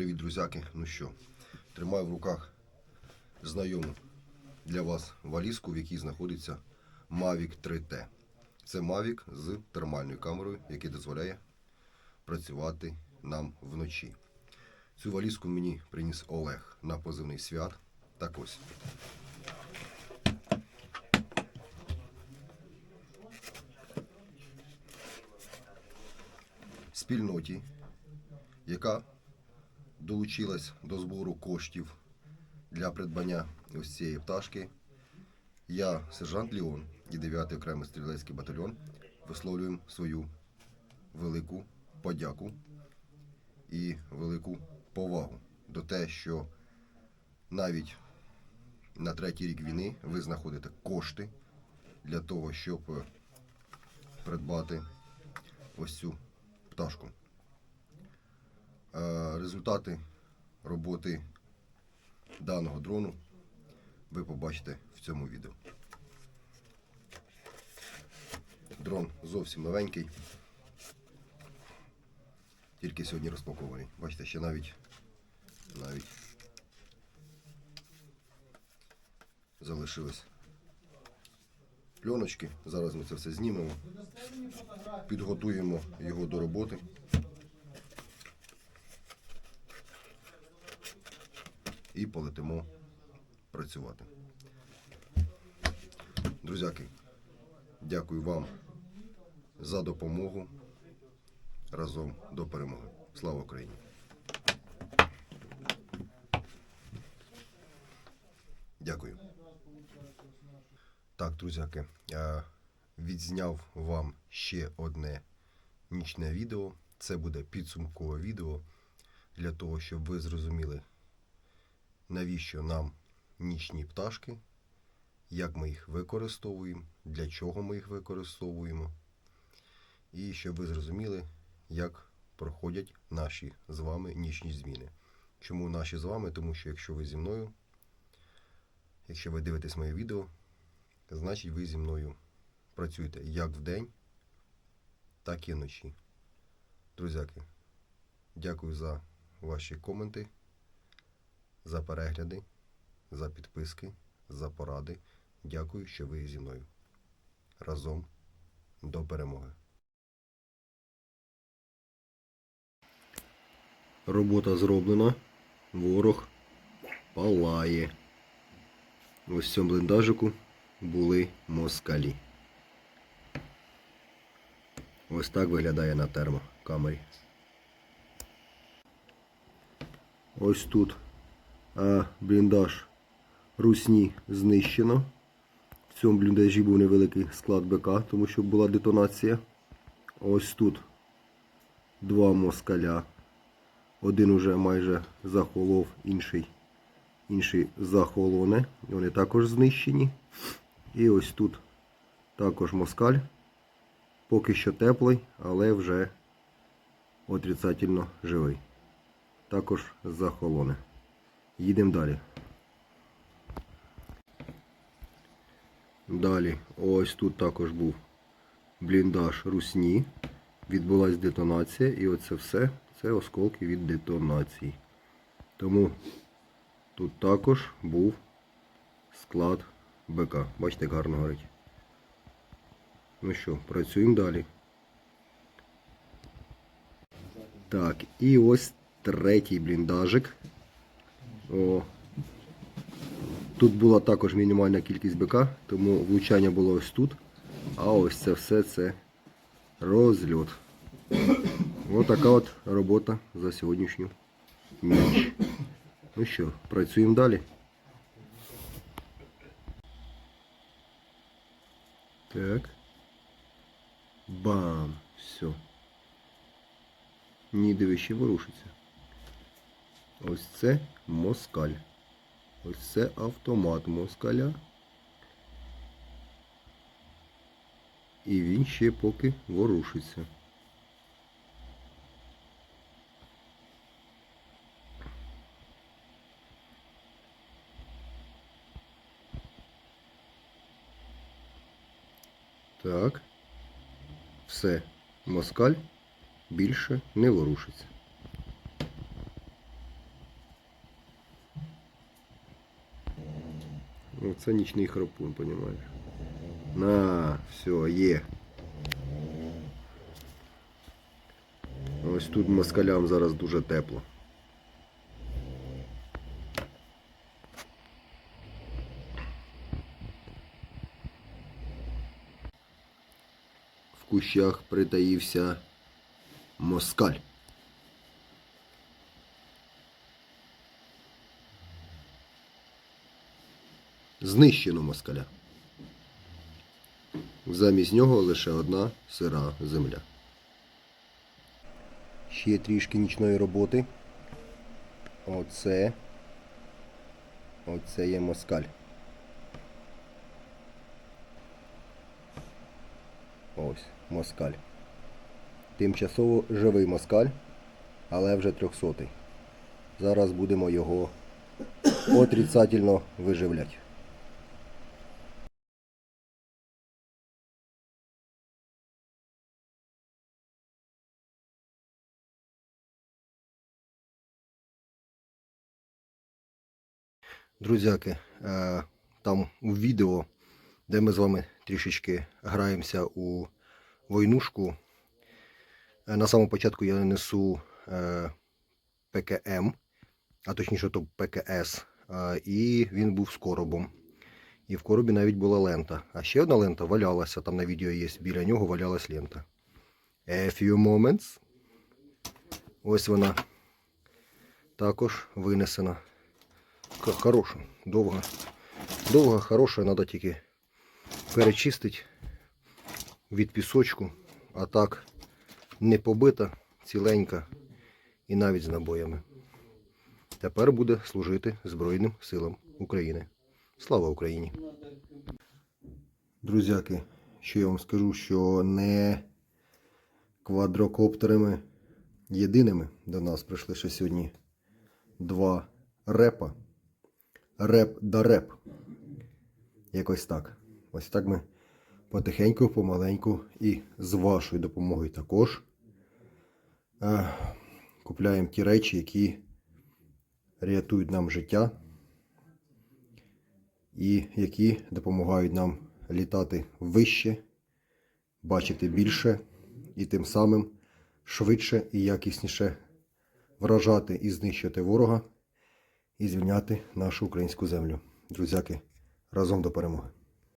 Привіт, друзяки. Ну що, тримаю в руках знайому для вас валізку, в якій знаходиться Mavic 3T. Це Mavic з термальною камерою, який дозволяє працювати нам вночі. Цю валізку мені приніс Олег на позивний свят. Так ось. Спільноті, яка долучилась до збору коштів для придбання ось цієї пташки. Я, сержант Ліон і 9-й окремий стрілецький батальйон висловлюємо свою велику подяку і велику повагу до те, що навіть на третій рік війни ви знаходите кошти для того, щоб придбати ось цю пташку. Результати роботи даного дрону ви побачите в цьому відео. Дрон зовсім новенький. Тільки сьогодні розпакований. Бачите, ще навіть навіть залишились пленочки. Зараз ми це все знімемо. Підготуємо його до роботи. І полетимо працювати. Друзяки, дякую вам за допомогу. Разом до перемоги. Слава Україні! Дякую. Так, друзяки, я відзняв вам ще одне нічне відео. Це буде підсумкове відео для того, щоб ви зрозуміли, навіщо нам нічні пташки, як ми їх використовуємо, для чого ми їх використовуємо, і щоб ви зрозуміли, як проходять наші з вами нічні зміни. Чому наші з вами? Тому що якщо ви зі мною, якщо ви дивитесь моє відео, значить ви зі мною працюєте як вдень, так і вночі. Друзяки, дякую за ваші коменти за перегляди, за підписки, за поради. Дякую, що ви зі мною. Разом до перемоги. Робота зроблена. Ворог палає. Ось в цьому бліндажику були москалі. Ось так виглядає на термокамері. Ось тут бліндаж русні знищено. В цьому бліндажі був невеликий склад БК, тому що була детонація. Ось тут два москаля. Один уже майже захолов, інший інший захолоне. Вони також знищені. І ось тут також москаль. Поки що теплий, але вже отрицательно живий. Також захолоне. Їдемо далі. Далі, ось тут також був бліндаж русні. Відбулася детонація і оце все це осколки від детонації. Тому тут також був склад БК. Бачите, як гарно горить. Ну що, працюємо далі. Так, і ось третій бліндажик. О. Тут була також мінімальна кількість БК, тому влучання було ось тут. А ось це все це розльот. Ось така от робота за сьогоднішню ніч. Ну що, працюємо далі. Так. Бам! Все. Ніде ще ворушиться. Ось це москаль. Ось це автомат москаля. І він ще поки ворушиться. Так. Все. Москаль більше не ворушиться. Ну, це нічний понімаєш? На, все, є. Ось тут москалям зараз дуже тепло. В кущах притаївся москаль. Знищено москаля. Замість нього лише одна сира земля. Ще трішки нічної роботи. Оце. Оце є москаль. Ось, москаль. Тимчасово живий москаль, але вже трьохсотий. Зараз будемо його отрицательно виживляти. Друзяки, е, там у відео, де ми з вами трішечки граємося у войнушку. е, На самому початку я несу е, ПКМ, а точніше то ПКС, і він був з коробом. І в коробі навіть була лента. А ще одна лента валялася, там на відео є, біля нього валялась лента. A few moments. Ось вона також винесена. Хороша, довга. Довга, хороша, треба тільки перечистити від пісочку, а так не побита, ціленька і навіть з набоями. Тепер буде служити Збройним силам України. Слава Україні! Друзяки, що я вам скажу, що не квадрокоптерами єдиними до нас прийшли ще сьогодні два репа реп да реп. Якось так. Ось так ми потихеньку, помаленьку і з вашою допомогою також е, купляємо ті речі, які рятують нам життя і які допомагають нам літати вище, бачити більше і тим самим швидше і якісніше вражати і знищити ворога і звільняти нашу українську землю. Друзяки, разом до перемоги!